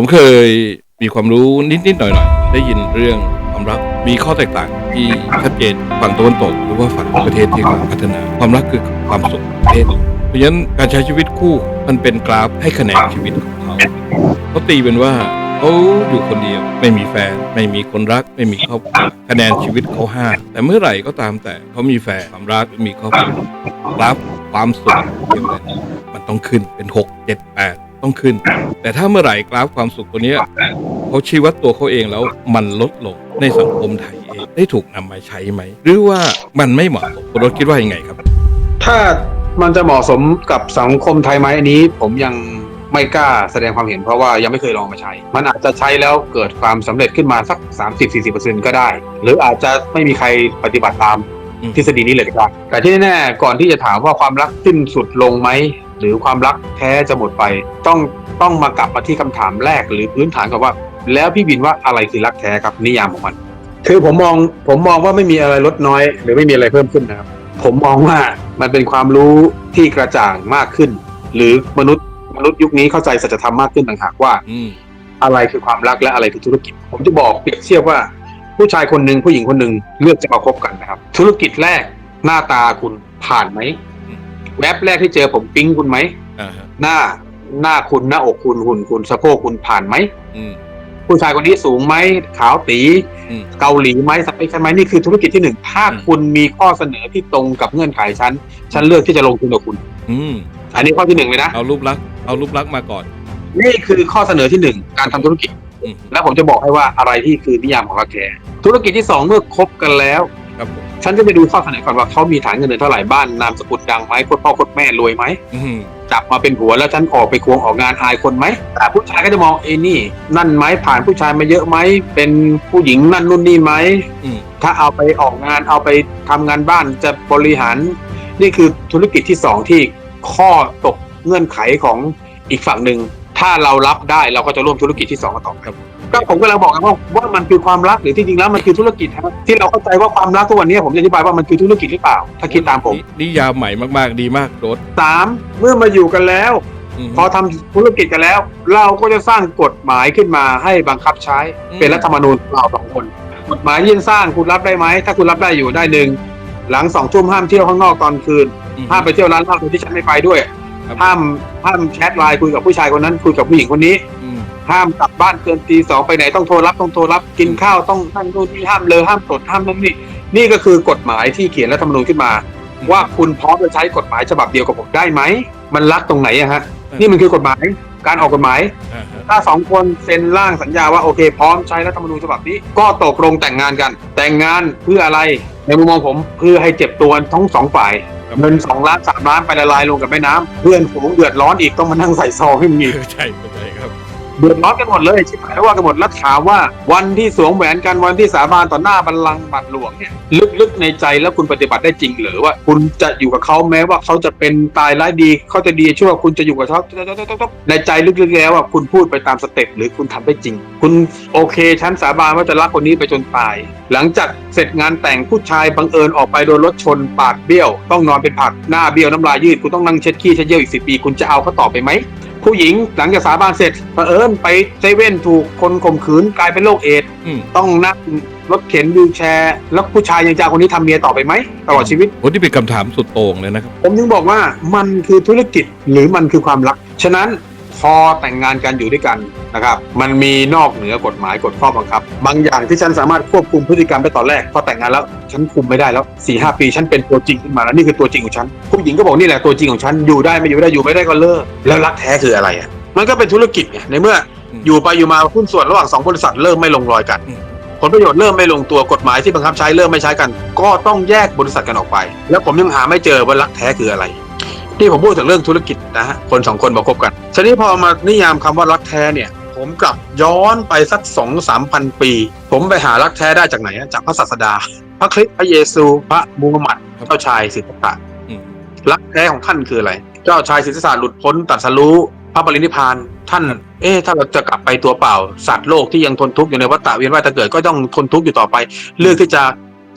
ผมเคยมีความรู้นิดๆหน่อยๆ ได้ยินเรื่องความรักมีข้อแตกต่างที่ชัดเจนฝั่งตะวันตกหรือว่าฝั่งประเทศที่กำลังพัฒนา ความรักคือความสุขประเทหนึ่งเพราะฉะนั้นการใช้ชีวิตคู่มันเป็นกราฟให้คะแนนชีวิตของเขาเขาตีเป็นว่าเขาอยู่คนเดียวไม่มีแฟน ไม่มีคนรัก ไม่มีครอบครัวคะแนนชีวิตเขาห้าแต่เมื่อไหร่ก็ตามแต่เขามีแฟนความรักมีครอบครัวกราฟความสุขมันต้องขึ้นเป็นหกเจ็ดแปด ต้องขึ้น แต่ถ้าเมื่อไหร่กราฟความสุขตัวเนี้ยเขาชี้วัดตัวเขาเองแล้วมันลดลงในสังคมไทยเองได้ถูกนำมาใช้ไหม หรือว่ามันไม่เหมาะสมคุณรถคิดว่ายังไงครับ ถ้ามันจะเหมาะสมกับสังคมไทยไหมอันนี้ ผมยังไม่กล้าแสดงความเห็นเพราะว่ายังไม่เคยลองมาใช้ มันอาจจะใช้แล้วเกิดความสำเร็จขึ้นมาสัก 30-40%ก็ได้ หรืออาจจะไม่มีใครปฏิบัติตามอืมทฤษฎีนี้เลยก็ได้แต่ที่แน่ๆก่อนที่จะถามว่าความรักสิ้นสุดลงไหม หรือความรักแท้จะหมดไป ต้องต้องมากลับมาที่คำถามแรกหรือพื้นฐานกับว่า แล้วพี่บินว่าอะไรคือรักแท้ครับนิยามของมัน คือผมมองผมมองว่าไม่มีอะไรลดน้อย หรือไม่มีอะไรเพิ่มขึ้นนะครับ ผมมองว่ามันเป็นความรู้ที่กระจ่างมากขึ้น หรือมนุษย์มนุษย์ยุคนี้เข้าใจสัจธรรมมากขึ้นต่างหากว่าอืมอะไรคือความรักและอะไรคือธุรกิจ ผมจะบอกเปรียบเทียบว่า ผู้ชายคนหนึ่งผู้หญิงคนหนึ่งเลือกจะมาคบกันนะครับ ธุรกิจแรกหน้าตาคุณผ่านไหม แว็บแรกที่เจอผมปิ๊งคุณไหมอ่าฮะหน้าหน้าคุณหน้าอกคุณหุ่นคุณสะโพกคุณผ่านไหมอืม ผู้ชายคนนี้สูงไหมขาวตี อืม เกาหลีไหมสเปคฉันไหมนี่คือธุรกิจที่หนึ่งถ้าอืม คุณมีข้อเสนอที่ตรงกับเงื่อนไขฉันฉันเลือกที่จะลงทุนกับคุณ อืม อันนี้ข้อที่หนึ่งเลยนะเอารูปลักษณ์เอารูปลักษณ์มาก่อน นี่คือข้อเสนอที่หนึ่งการทำธุรกิจ อืม แล้วผมจะบอกให้ว่าอะไรที่คือนิยามของรักแท้ธุรกิจที่สองเมื่อคบกันแล้ว ครับผมฉันจะไปดูข้อเสนอก่อนว่าเขามีฐานเงินเดือนเท่าไหร่บ้านนามสกุลดังไหมโคตรพ่อโคตรแม่รวยไหมอืมจับมาเป็นผัวแล้วฉันออกไปควงออกงานอายคนไหมแต่ผู้ชายก็จะมองเอ้นี่ นั่นไหมผ่านผู้ชายมาเยอะไหมเป็นผู้หญิงนั่นนู่นนี่ไหมอืมถ้าเอาไปออกงานเอาไปทำงานบ้านจะบริหาร นี่คือธุรกิจที่สองที่ข้อตกเงื่อนไขของอีกฝั่งหนึ่งถ้าเรารับได้เราก็จะร่วมธุรกิจที่สองกันต่อครับ ก็ผมก็เลยบอกกันว่าว่ามันคือความรักหรือที่จริงแล้วมันคือธุรกิจครับที่เราเข้าใจว่าความรักทุกวันนี้ผมจะอธิบายว่ามันคือธุรกิจหรือเปล่า ถ้าคิดตามผมนินิยามใหม่มากๆ ดีมากโดดสามเมื่อมาอยู่กันแล้วมพอทำธุรกิจกันแล้ว เราก็จะสร้างกฎหมายขึ้นมาให้บังคับใช้อืมเป็นรัฐธรรมนูญของเราสองคน กฎหมายที่จะสร้างคุณรับได้ไหมถ้าคุณรับได้อยู่ได้หนึ่งหลังสองทุ่มห้ามเที่ยวข้างนอกตอนคืนอืมห้ามไปเที่ยวร้านเหล้าโดยที่ฉันไม่ไปด้วยครับห้ามห้ามแชทไลน์คุยกับผู้ชายคนนั้นคุยกับผู้หญิงคนนี้อืม ห้ามกลับบ้านเกินตีสองไปไหนต้องโทรรับต้องโทรรับกินข้าวต้องนั่งนู่นนี่ห้ามเลยห้ามตดห้ามนั่นนี่นี่ก็คือกฎหมายที่เขียนรัฐธรรมนูญขึ้นมา ว่าคุณพร้อมจะใช้กฎหมายฉบับเดียวกับผมได้ไหมมันรักตรงไหนอะฮะนี่มันคือกฎหมายการออกกฎหมายอ่าฮะถ้าสองคนเซ็นร่างสัญญาว่าโอเค พร้อมใช้รัฐธรรมนูญฉบับนี้ ก็ตกลงแต่งงานกัน แต่งงานเพื่ออะไร ในมุมมองผมเพื่อให้เจ็บตัวทั้งสองฝ่ายเงินสองล้านสามล้านไปละลายลงกับแม่น้ำเพื่อนฝูงเดือดร้อนอีกต้องมานั่งใส่ซองให้มึงอีกเออใช่เข้าใจครับ เดือดร้อนกันหมดเลยชิบหายว่ากันหมดแล้วถามว่า วันที่สวมแหวนกันวันที่สาบานต่อหน้าบัลลังก์บัตรหลวงเนี่ยลึกๆในใจแล้วคุณปฏิบัติได้จริงหรือว่า คุณจะอยู่กับเขาแม้ว่าเขาจะเป็นตายร้ายดีเขาจะดีชั่วคุณจะอยู่กับเขาในใจลึกๆแล้วว่าคุณพูดไปตามสเต็ปหรือคุณทำได้จริง คุณโอเคฉันสาบานว่าจะรักคนนี้ไปจนตาย หลังจากเสร็จงานแต่งผู้ชายบังเอิญออกไปโดนรถชนปากเบี้ยว ต้องนอนเป็นผักหน้าเบี้ยวน้ำลายยืดคุณต้องนั่งเช็ดขี้เช็ดเยี่ยวอีกสิปี คุณจะเอาเขาต่อไปไหม ผู้หญิงหลังจากสาบานเสร็จเผอิญไปเซเว่นถูกคนข่มขืนกลายเป็นโรคเอดส์อืมต้องนั่งรถเข็นวิวแชร์ แล้วผู้ชายยังจะเอาคนนี้ทำเมียต่อไปไหมตลอดชีวิต โอ้ที่เป็นคำถามสุดโต่งเลยนะครับ ผมถึงบอกว่ามันคือธุรกิจหรือมันคือความรัก ฉะนั้นพอแต่งงานกันอยู่ด้วยกัน นะครับ มันมีนอกเหนือกฎหมายกฎข้อบังคับ บางอย่างที่ฉันสามารถควบคุมพฤติกรรมไปตอนแรกพอแต่งงานแล้วฉันคุมไม่ได้แล้ว4ีหปีฉันเป็นตัวจริงขึ้นมาแล้วนี่คือตัวจริงของฉันผู้หญิงก็บอกนี่แหละตัวจริงของฉันอยู่ได้ไม่อยู่ไม่ได้อยู่ไม่ได้ก็เลิกแล้วรักแท้คืออะไรอะมันก็เป็นธุรกิจไงในเมื่ออืมอยู่ไปอยู่มาหุ้นส่วนระหว่างสองบริษัทเริ่มไม่ลงรอยกันอืมผลประโยชน์เริ่มไม่ลงตัวกฎหมายที่บังคับใช้เริ่มไม่ใช้กัน ก็ต้องแยกบริษัทกันออกไป แล้วผมยังหาไม่เจอว่ารักแท้คืออะไรที่ผมพูดถึงเรื่องธุรกิจนะฮะคนสองคนมาคบกันทีนี้พอมานิยามคำว่ารักแท้เนี่ย ผมกลับย้อนไปสักสองสามพันปี ผมไปหารักแท้ได้จากไหนอะจากพระศาสดา พระคริสต์พระเยซู พระมูฮัมหมัดเจ้าชายสิทธัตถะอืมรักแท้ของท่านคืออะไร เจ้าชายสิทธัตถะหลุดพ้นตรัสรู้พระปรินิพพานท่าน เอ๊ะถ้าเราจะกลับไปตัวเปล่าสัตว์โลกที่ยังทนทุกข์อยู่ในวัฏฏะเวียนว่ายตายเกิดก็ต้องทนทุกข์อยู่ต่อไป เลือกที่จะ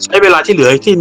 ใช้เวลาที่เหลือที่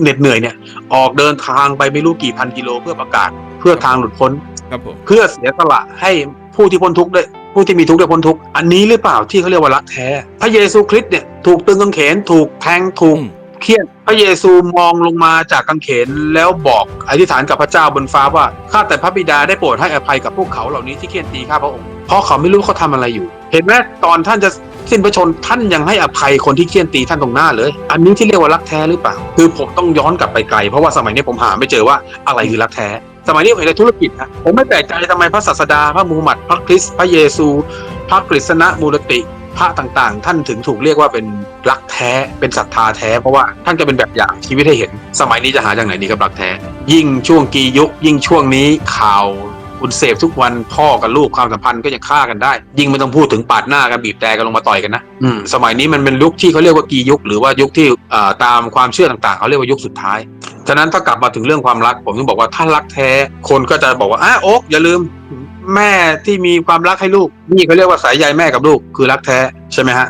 เหน็ดเหนื่อยเนี่ย ออกเดินทางไปไม่รู้กี่พันกิโลเพื่อประกาศ เพื่อทางหลุดพ้นครับผมเพื่อเสียสละให้ผู้ที่พ้นทุกข์ได้ ผู้ที่มีทุกข์ได้พ้นทุกข์อันนี้หรือเปล่าที่เขาเรียกว่ารักแท้ พระเยซูคริสต์เนี่ยถูกตึงกางเขนถูกแทงถูกอืมเคี่ยนพระเยซูมองลงมาจากกางเขนแล้วบอกอธิษฐานกับพระเจ้าบนฟ้าว่าข้าแต่พระบิดาได้โปรดให้อภัยกับพวกเขาเหล่านี้ที่เคี่ยนตีข้าพระองค์เพราะเขาไม่รู้เขาทำอะไรอยู่ เห็นไหมตอนท่านจะสิ้นพระชนม์ท่านยังให้อภัยคนที่เคี่ยนตีท่านตรงหน้าเลย อันนี้ที่เรียกว่ารักแท้หรือเปล่า คือผมต้องย้อนกลับไปไกล เพราะว่าสมัยนี้ผมหาไม่เจอว่าอะไรคือรักแท้ สมัยนี้เห็นในธุรกิจนะผมไม่แปลกใจทำไมพระศาสดา พระมูฮัมหมัด พระคริสต์พระเยซู พระกฤษณะมูลติ พระต่างๆ ท่านถึงถูกเรียกว่าเป็นรักแท้เป็นศรัทธาแท้ เพราะว่าท่านจะเป็นแบบอย่างชีวิตให้เห็น สมัยนี้จะหาจากไหนดีกับรักแท้ ยิ่งช่วงกียุคยิ่งช่วงนี้ข่าว คุณเสพทุกวันพ่อกับลูกความสัมพันธ์ก็ยังฆ่ากันได้ ยิ่งไม่ต้องพูดถึงปาดหน้ากันบีบแต่กันลงมาต่อยกันนะอืมสมัยนี้มันเป็นยุคที่เขาเรียกว่ากียุค หรือว่ายุคที่เอ่อตามความเชื่อต่างๆ เขาเรียกว่ายุคสุดท้ายฉะนั้นถ้ากลับมาถึงเรื่องความรัก ผมต้องบอกว่าถ้ารักแท้คนก็จะบอกว่าอ้าโอ๊กอย่าลืมแม่ที่มีความรักให้ลูกนี่เขาเรียกว่าสายใยแม่กับลูกคือรักแท้ใช่ไหมฮะ